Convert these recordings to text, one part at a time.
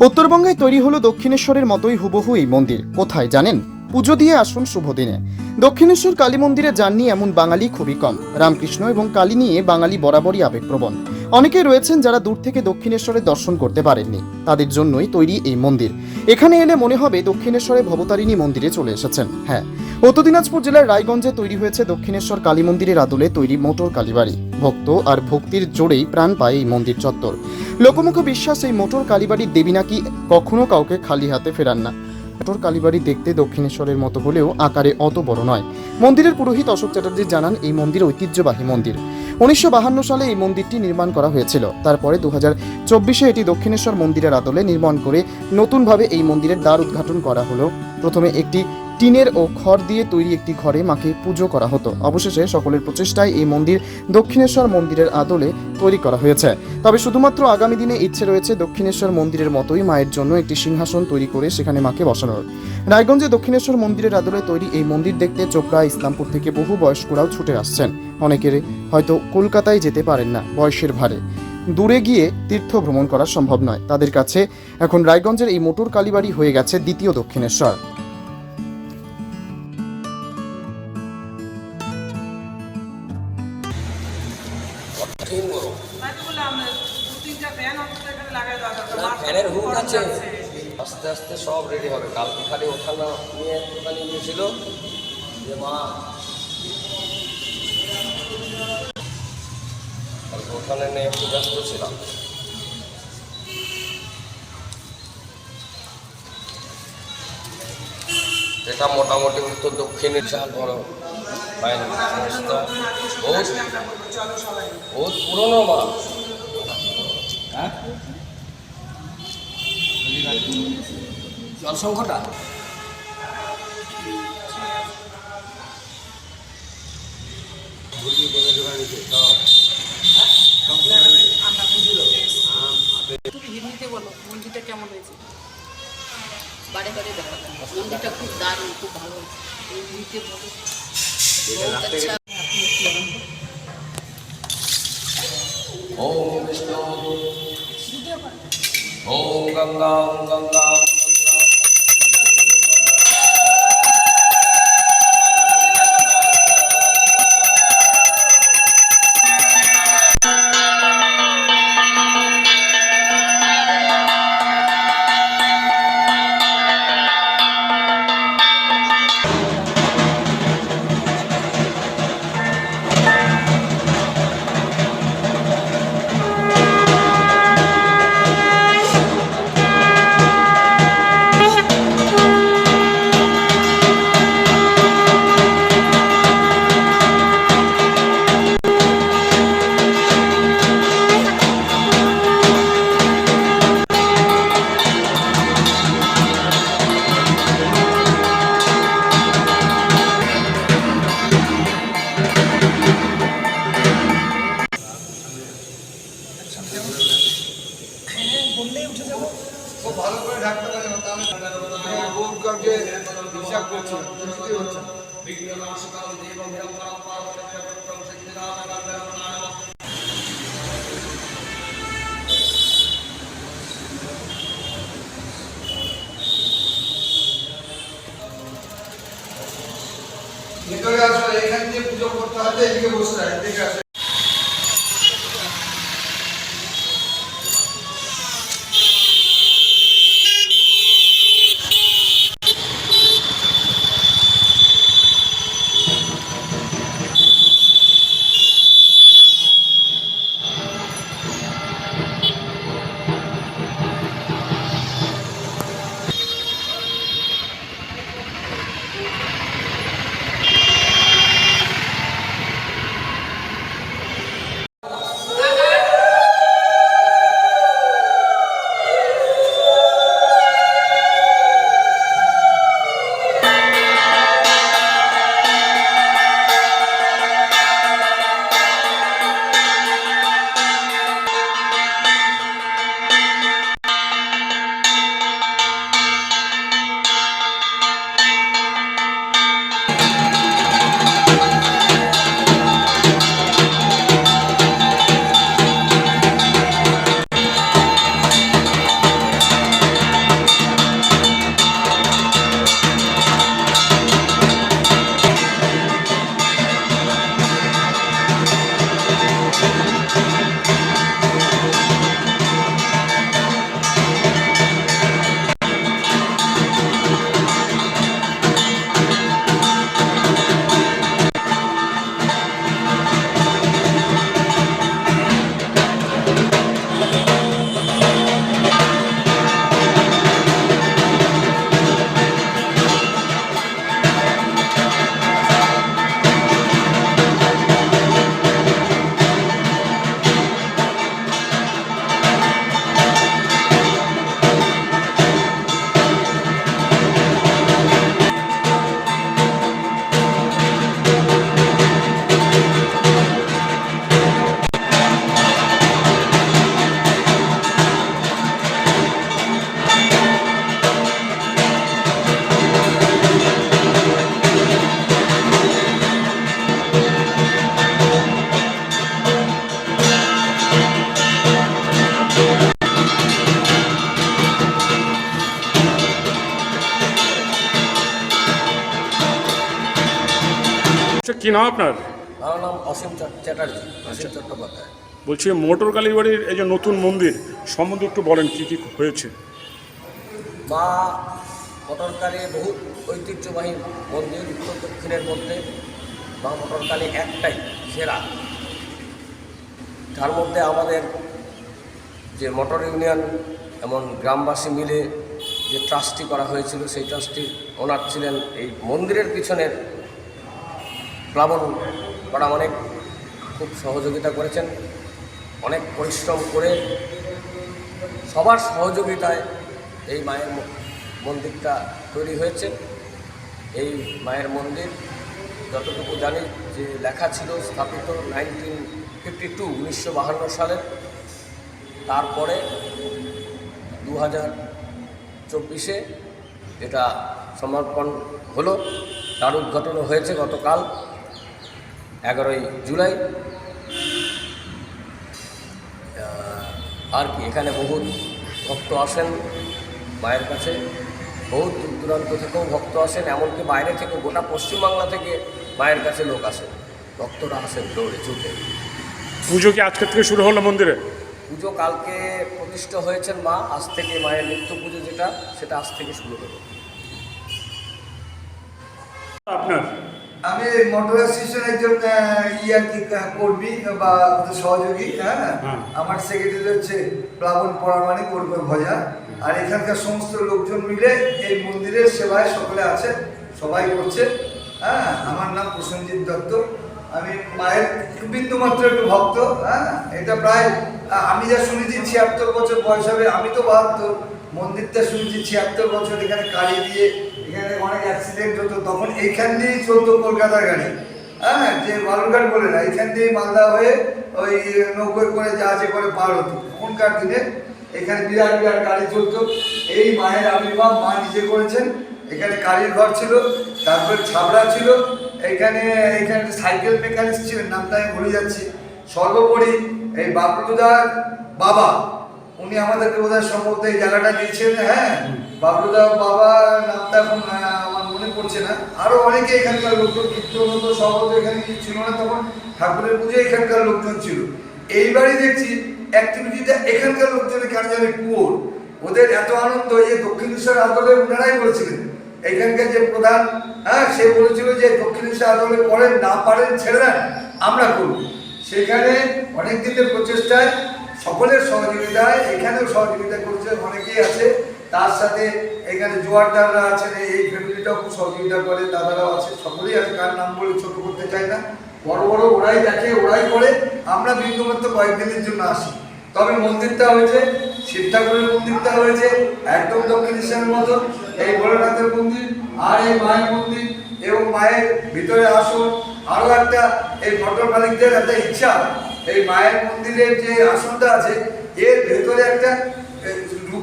উত্তরবঙ্গে তৈরি হলো দক্ষিণেশ্বরের মতোই হুবহু এই মন্দির। কোথায় জানেন? পুজো দিয়ে আসুন শুভ দিনে। দক্ষিণেশ্বর কালী মন্দিরে যাননি এমন বাঙালি খুবই কম। রামকৃষ্ণ এবং কালী নিয়ে বাঙালি বরাবরই আবেগপ্রবণ। অনেকে রয়েছেন যারা দূর থেকে দক্ষিণেশ্বরের দর্শন করতে পারেননি। তাদের জন্যই তৈরি এই মন্দির। এখানে এলে মনে হবে দক্ষিণেশ্বরে ভবতারিণী মন্দিরে চলে এসেছেন। হ্যাঁ উত্তর দিনাজপুর জেলার রায়গঞ্জে তৈরি হয়েছে দক্ষিণেশ্বর কালী মন্দিরের আদলে তৈরি মোটর কালীবাড়ি। ভক্ত আর ভক্তির জোরেই প্রাণ পায় এই মন্দির চত্বর। লোকমুখ বিশ্বাস, এই মোটর কালীবাড়ির দেবী নাকি কখনো কাউকে খালি হাতে ফেরান না। মোটর কালীবাড়ি দেখতে দক্ষিণেশ্বরের মতো হলেও আকারে অত বড় নয়। মন্দিরের পুরোহিত অশোক চ্যাটার্জি জানান, এই মন্দির ঐতিহ্যবাহী মন্দির। উনিশশো সালে এই মন্দিরটি নির্মাণ করা হয়েছিল। তারপরে দু চব্বিশে এটি দক্ষিণেশ্বর মন্দিরের আদলে নির্মাণ করে নতুনভাবে এই মন্দিরের দ্বার উদ্ঘাটন করা হলো। প্রথমে একটি টিনের ও খড় দিয়ে তৈরি একটি ঘরে মাকে পুজো করা হতো। অবশেষে সকলের প্রচেষ্টায় এই মন্দির দক্ষিণেশ্বর মন্দিরের আদলে তৈরি করা হয়েছে। তবে শুধুমাত্র আগামী দিনে ইচ্ছে রয়েছে দক্ষিণেশ্বর মন্দিরের মতোই মায়ের জন্য একটি সিংহাসন তৈরি করে সেখানে মাকে বসানোর। রায়গঞ্জে দক্ষিণেশ্বর মন্দিরের আদলে তৈরি এই মন্দির দেখতে চোপড়া ইসলামপুর থেকে বহু বয়স্করাও ছুটে আসছেন। অনেকের হয়তো কলকাতায় যেতে পারেন না বয়সের ভারে দূরে গিয়ে তীর্থ ভ্রমণ করা সম্ভব নয়। তাদের কাছে এখন রায়গঞ্জের এই মোটর কালীবাড়ি হয়ে গেছে দ্বিতীয় দক্ষিণেশ্বর। দেওয়া দরকার না, ফ্যানের হুক গরম আছে। আস্তে আস্তে সব রেডি হবে। কালকে খালি ওখানে নিয়ে একটুখানি গিয়েছিল। যে মা কালকে ওঠানে নিয়ে একটু ব্যস্ত ছিলাম। এটা মোটামুটি উত্তর দক্ষিণের চাল বড় ফাইন সংস্থা বহুত চলো সবাই বহুত পুরনো মা জল সংকটা তুমি হিন্দিতে বলো, মন্দিরটা কেমন হয়েছে? বারে বারে দেখা যায়। মন্দিরটা খুব দারুণ খুব ভালো। হিন্দিতে বলো আচ্ছা ওম বিষ্ণু। ওম গঙ্গা ওম গঙ্গা পুজো করতে হবে এদিকে বসতে হয় এদিকে আসো। নাম আপনার? আমার নাম অসীম চ্যাটার্জি অসীম চট্টোপাধ্যায়। বলছি মোটর কালীবাড়ির এই যে নতুন মন্দির সম্বন্ধে একটু বলেন কি কি হয়েছে? মা মটরকালী বহু ঐতিহ্যবাহী মন্দির উত্তর দক্ষিণের মধ্যে। মা মটরকালী একটাই সেরা। তার মধ্যে আমাদের যে মোটর ইউনিয়ন এমন গ্রামবাসী মিলে যে ট্রাস্টি করা হয়েছিল সেই ট্রাস্টি ওনার ছিলেন এই মন্দিরের পিছনের প্লাবন করা অনেক খুব সহযোগিতা করেছেন। অনেক পরিশ্রম করে সবার সহযোগিতায় এই মায়ের মন্দিরটা তৈরি হয়েছে। এই মায়ের মন্দির যতটুকু জানি যে লেখা ছিল স্থাপিত নাইনটিন ফিফটি টু, উনিশশো বাহান্ন সালে। তারপরে দু হাজার চব্বিশে এটা সমর্পণ হলো। তার উদ্ঘাটনও হয়েছে গতকাল। এগারোই জুলাই। আর কি এখানে বহু ভক্ত আসেন মায়ের কাছে। বহু দূর দূরান্ত থেকেও ভক্ত আসেন এমনকি বাইরে থেকে গোটা পশ্চিমবাংলা থেকে মায়ের কাছে লোক আসেন। ভক্তরা আসেন দৌড়ে ছুটে। পুজো কি আজকের থেকে শুরু হলো মন্দিরে? পুজো কালকে প্রতিষ্ঠা হয়েছেন মা আজ থেকে মায়ের নিত্য পুজো যেটা সেটা আজ থেকে শুরু হলো আপনার? আমি মোটর অ্যাসোসিয়েশন একজন ইয়ে আর কি কর্মী বা সহযোগী হ্যাঁ? হ্যাঁ। আমার সেক্রেটারি হচ্ছে প্লাবন পরামানিক করবে ভজা। আর এখানকার সমস্ত লোকজন মিলে এই মন্দিরের সেবায় সকলে আছে সবাই করছে হ্যাঁ? আমার নাম প্রসেনজিৎ দত্ত। আমি মায়ের বিন্দু মাত্র একটু ভক্ত হ্যাঁ? এটা প্রায় আমি যা শুনেছি ছিয়াত্তর বছর বয়স হবে আমি তো বাহাত্তর। মন্দিরটা শুনেছি ছিয়াত্তর বছর এখানে কালি দিয়ে এখানে অনেক অ্যাক্সিডেন্ট হতো, তখন এইখান দিয়েই চলতো কলকাতার গাড়ি। হ্যাঁ যে বালুরঘাট বলে না, এইখান দিয়ে মালদা হয়ে ওই নৌকোয় করে জাহাজে করে পার হতো। তখনকার দিনে এখানে বিরাট বিরাট গাড়ি চলতো। এই মায়ের আবির্ভাব মা নিজে করেছেন। এখানে কালীর ঘর ছিল, তারপর ছাবড়া ছিল। এখানে এখানে সাইকেল মেকানিক ছিলেন, নামটা আমি ভুলে যাচ্ছি। সর্বোপরি এই বাবলুদার বাবা, উনি আমাদেরকে বোধহয় সম্ভবত এই জায়গাটা দিয়েছেন হ্যাঁ? বাবলুদার বাবা নামটা এখন আমার মনে পড়ছে না। আরও অনেকে এখানকার লোকজন কীর্তন হতো এখানে কিছু ছিল না তখন? ঠাকুরের পুজো এখানকার লোকজন ছিল। এইবারই দেখছি অ্যাক্টিভিটিটা এখানকার লোকজনের কেন জানে কুয়োর। ওদের এত আনন্দ, এই দক্ষিণেশ্বর আদলে ওনারাই বলেছিলেন। এখানকার যে প্রধান হ্যাঁ সে বলেছিল যে দক্ষিণেশ্বর আদলে করেন, না পারেন, ছেড়ে দেন, আমরা করব। সেখানে অনেক দিনের প্রচেষ্টায়, সকলের সহযোগিতায়, এখানেও সহযোগিতা করছে, অনেকেই আছে। তার সাথে এখানে জোয়ারদাররা আছেন, এই ফ্যামিলিটাও খুব সহযোগিতা করে, দাদারাও আছে সকলেই আছে, কার নাম বলে ছোট করতে চাই না। বড় বড় ওরাই দেখে, ওরাই করে। আমরা বিন্দুমাত্র কয়েকদিনের জন্য আসি। তবে মন্দিরটা হয়েছে শিব ঠাকুরের মন্দিরটা হয়েছে, একদম দক্ষিণেশ্বরের মতো এই ভোলেনাথের মন্দির আর এই মায়ের মন্দির এবং মায়ের ভিতরে আসন। আরও একটা, এই মটর মালিকদের একটা ইচ্ছা। এই মায়ের মন্দিরের যে আসনটা আছে, এর ভেতরে একটা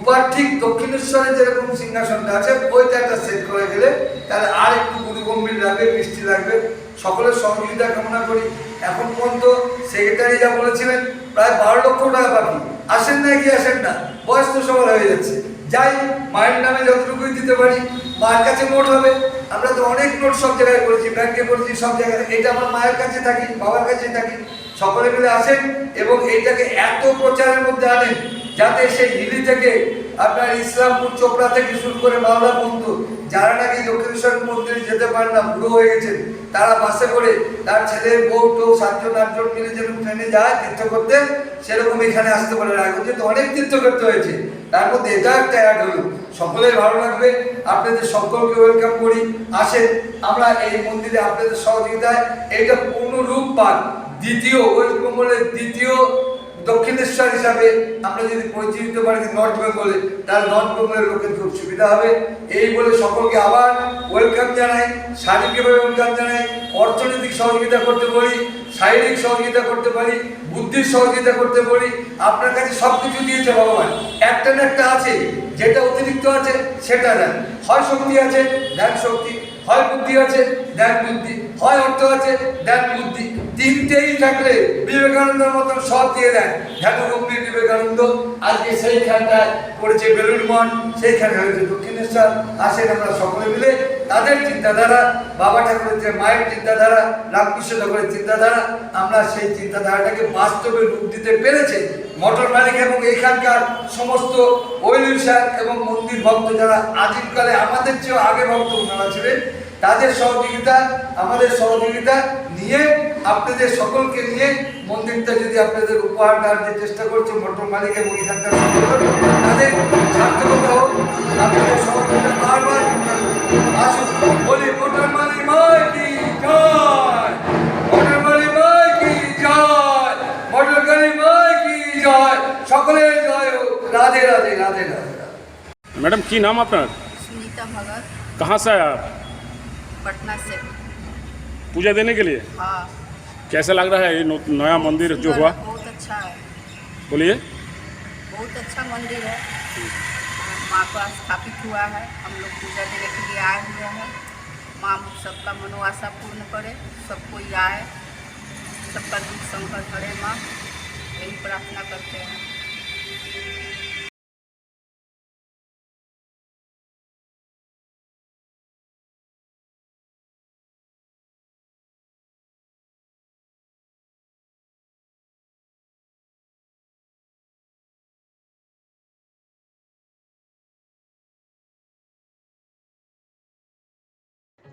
রূপার ঠিক দক্ষিণেশ্বরে যেরকম সিংহাসনটা আছে, ওইটা একটা সেট করে গেলে তাহলে আর একটু গুরু গম্ভীর লাগবে, মিষ্টি লাগবে। সকলের সহযোগিতা কামনা করি। এখন পর্যন্ত সেক্রেটারি যা বলেছিলেন, প্রায় বারো লক্ষ টাকা বাকি। আসেন না কি আসেন না, বয়স তো সবার হয়ে যাচ্ছে। যাই মায়ের নামে যতটুকুই দিতে পারি মায়ের কাছে নোট হবে। আমরা তো অনেক নোট সব জায়গায় করেছি ব্যাংকে করেছি, সব জায়গায়। এটা আমার মায়ের কাছে থাকি, বাবার কাছে থাকি। সকলে মিলে আসেন এবং এইটাকে এত প্রচারের মধ্যে আনেন। যাতে সেই হিলি থেকে আপনার ইসলামপুর চোপড়া থেকে শুরু করে মালদা পর্যন্ত, যারা নাকি দক্ষিণেশ্বর মন্দিরে যেতে পারেন না, বুড়ো হয়ে গেছেন, তারা বাসে করে তার ছেলে, বউ টোউ সাতজন, আটজন মিলে যেরকম ট্রেনে যায়, তীর্থ করতে, সেরকম এখানে আসতে পারে এখন যেহেতু অনেক তীর্থ করতে হয়েছে, তার মধ্যে এটা একটা অ্যাড হলো। সকলের ভালো লাগবে, আপনাদের সকলকে ওয়েলকাম করি। আসেন, আমরা এই মন্দিরে আপনাদের সহযোগিতায়, এটা পূর্ণ রূপ পান দ্বিতীয় ওয়েস্ট বেঙ্গলের দ্বিতীয় দক্ষিণেশ্বর হিসাবে আমরা যদি পরিচিত পারি নর্থ বেঙ্গলে তাহলে নর্থ বেঙ্গলের লোকের খুব সুবিধা হবে। এই বলে সকলকে আবার ওয়েলকাম জানাই শারীরিকভাবে ওয়েলকাম জানাই, অর্থনৈতিক সহযোগিতা করতে পারি শারীরিক সহযোগিতা করতে পারি বুদ্ধির সহযোগিতা করতে পারি আপনার কাছে সব কিছু দিয়েছে ভগবান। একটা না একটা আছে, যেটা অতিরিক্ত আছে, সেটা দেন। হয় শক্তি আছে দেন শক্তি। হয় বুদ্ধি আছে দেন বুদ্ধি। হয় অর্থ আছে দেন বুদ্ধি। তিনটেই থাকলে বিবেকানন্দের মতন সব দিয়ে দেন ধ্যানগম্ভীর বিবেকানন্দ। আজকে সেইখানটায় করেছে বেলুর মঠ, সেইখানে হয়েছে দক্ষিণেশ্বর। আসেন আমরা সকলে মিলে তাদের চিন্তাধারা, বাবা ঠাকুরের যে মায়ের চিন্তাধারা রামকৃষ্ণ ঠাকুরের চিন্তাধারা, আমরা সেই চিন্তাধারাটাকে বাস্তবে রূপ দিতে পেরেছে মটর মালিক এবং এখানকার সমস্ত ওয়েলফেয়ার এবং মন্দির ভক্ত যারা আদিমকালে আমাদের চেয়েও আগে ভক্ত ওনারা ছিলেন তাদের সহযোগিতা আমাদের সহযোগিতা নিয়ে আপনাদের সকলকে নিয়ে মন্দিরটা যদি আপনাদের উপহার দেওয়ার যে চেষ্টা করছে মোটর মালিক এবং এখানকার সকল, তাদের সার্থকতা হোক আপনাদের সহযোগিতা বারবার আসুন বলি মোটর মালিক মাই কি জয় মোটর মালিক মাই কি জয় মোটর গাড়ি মাই কি জয় সকলের জয় হোক রাধে রাধে রাধে রাধে রাধে मैडम की नाम আপনার सुनीता भगत कहाँ से आए आप पटना से। पूजा देने के लिए? हाँ। कैसा लग रहा है ये नया मंदिर जो हुआ? बहुत अच्छा है। बोलिए। बहुत अच्छा मंदिर है। माँ का स्थापित हुआ है। हम लोग पूजा देने के लिए आए हुए हैं। माँ सबका मनोवासा पूर्ण करे। सब कोई आए सबका दुख संकट करे माँ। यही प्रार्थना करते हैं।